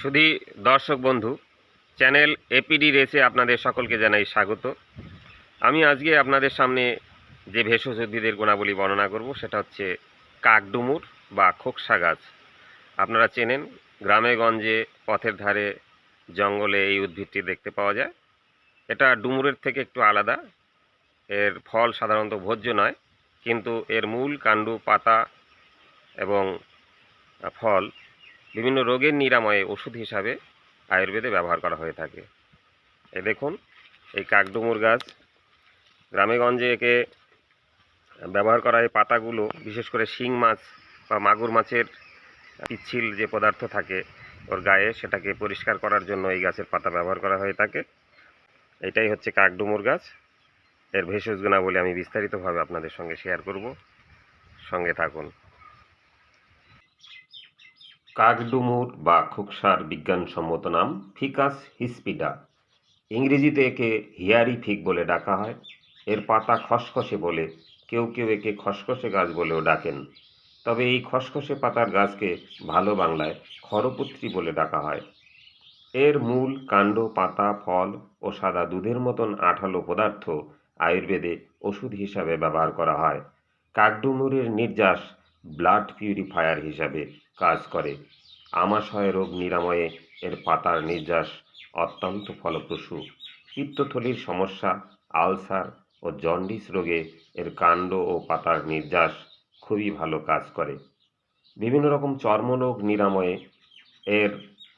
শুধু দর্শক বন্ধু, চ্যানেল এপিডি রেসে আপনাদের সকলকে জানাই স্বাগত। আমি আজকে আপনাদের সামনে যে ভেষজ উদ্ভিদের গুণাবলী বর্ণনা করব, সেটা হচ্ছে কাকডুমুর বা খোকসা গাছ। আপনারা চেনেন, গ্রামে গঞ্জে পথের ধারে জঙ্গলে এই উদ্ভিদটি দেখতে পাওয়া যায়। এটা ডুমুরের থেকে একটু আলাদা। এর ফল সাধারণত ভোজ্য নয়, কিন্তু এর মূল কাণ্ড, পাতা এবং ফল বিভিন্ন রোগের নিরাময়ে ওষুধ হিসাবে আয়ুর্বেদে ব্যবহার করা হয়ে থাকে। এ দেখুন, এই কাকডুমুর গাছ। গ্রামেগঞ্জে একে ব্যবহার করা এই পাতাগুলো, বিশেষ করে শিং মাছ বা মাগুর মাছের পিচ্ছিল যে পদার্থ থাকে ওর গায়ে, সেটাকে পরিষ্কার করার জন্য এই গাছের পাতা ব্যবহার করা হয়ে থাকে। এটাই হচ্ছে কাকডুমুর গাছ। এর ভেষজ গুণাবলী আমি বিস্তারিতভাবে আপনাদের সঙ্গে শেয়ার করব। সঙ্গে থাকুন। কাকডুমুর বা খোকসার বিজ্ঞানসম্মত নাম ফিকাস হিসপিডা। ইংরেজিতে একে হিয়ারি ফিক বলে ডাকা হয়। এর পাতা খসখসে বলে, কেউ কেউ একে খসখসে গাছ বলেও ডাকেন। তবে এই খসখসে পাতার গাছকে ভালো বাংলায় খরপুত্রী বলে ডাকা হয়। এর মূল কাণ্ড, পাতা, ফল ও সাদা দুধের মতন আঠালো পদার্থ আয়ুর্বেদে ওষুধ হিসাবে ব্যবহার করা হয়। কাকডুমুরের নির্যাস ব্লাড পিউরিফায়ার হিসাবে কাজ করে। আমাশয় রোগ নিরাময়ে এর পাতার নির্যাস অত্যন্ত ফলপ্রসূ। পিত্তথলির সমস্যা, আলসার ও জন্ডিস রোগে এর কাণ্ড ও পাতার নির্যাস খুবই ভালো কাজ করে। বিভিন্ন রকম চর্মরোগ নিরাময়ে এর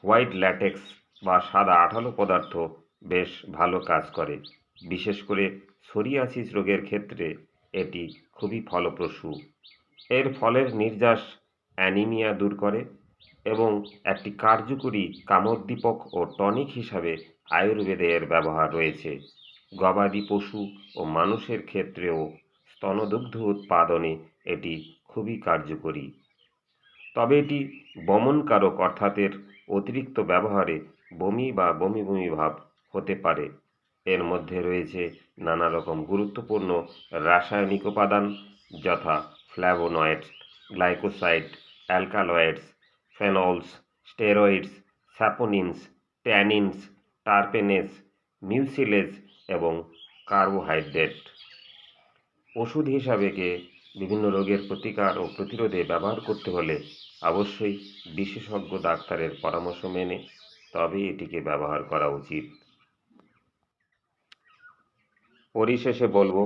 হোয়াইট ল্যাটেক্স বা সাদা আঠালো পদার্থ বেশ ভালো কাজ করে। বিশেষ করে সোরিয়াসিস রোগের ক্ষেত্রে এটি খুবই ফলপ্রসূ। এর ফলের নির্যাস অ্যানিমিয়া দূর করে এবং একটি কার্যকরী কামোদ্দীপক ও টনিক হিসাবে আয়ুর্বেদে এর ব্যবহার রয়েছে। গবাদি পশু ও মানুষের ক্ষেত্রেও স্তনদুগ্ধ উৎপাদনে এটি খুবই কার্যকরী। তবে এটি বমনকারক অর্থাৎ এর অতিরিক্ত ব্যবহারে বমি বা বমি বমি ভাব হতে পারে। এর মধ্যে রয়েছে নানা রকম গুরুত্বপূর্ণ রাসায়নিক উপাদান যথা flavonoids glycosides alkaloids phenols steroids saponins tannins terpenes mucilage এবং কার্বোহাইড্রেট ওষুধ হিসাবে একে বিভিন্ন রোগের প্রতিকার ও প্রতিরোধে ব্যবহার করতে হলে অবশ্যই বিশেষজ্ঞ ডাক্তারের পরামর্শ মেনে তবেই এটিকে ব্যবহার করা উচিত। পরিশেষে বলব,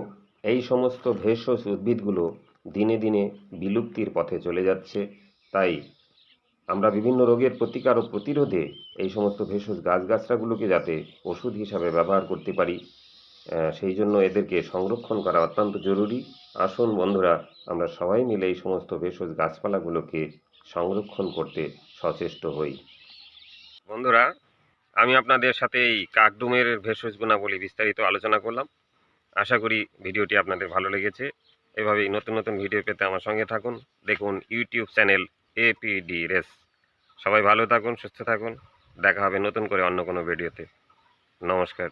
এই সমস্ত ভেষজ উদ্ভিদগুলো দিনে দিনে বিলুপ্তির পথে চলে যাচ্ছে। তাই আমরা বিভিন্ন রোগের প্রতিকার ও প্রতিরোধে এই সমস্ত ভেষজ গাছগাছড়াগুলোকে যাতে ওষুধ হিসাবে ব্যবহার করতে পারি সেই জন্য এদেরকে সংরক্ষণ করা অত্যন্ত জরুরি। আসুন বন্ধুরা, আমরা সবাই মিলে এই সমস্ত ভেষজ গাছপালাগুলোকে সংরক্ষণ করতে সচেষ্ট হই। বন্ধুরা, আমি আপনাদের সাথে এই কাকডুমের ভেষজ গুণাবলী বিস্তারিত আলোচনা করলাম। আশা করি ভিডিওটি আপনাদের ভালো লেগেছে। এভাবেই নতুন নতুন ভিডিও পেতে আমার সঙ্গে থাকুন। দেখুন ইউটিউব চ্যানেল এপিডি রেস। সবাই ভালো থাকুন, সুস্থ থাকুন। দেখা হবে নতুন করে অন্য কোনো ভিডিওতে। নমস্কার।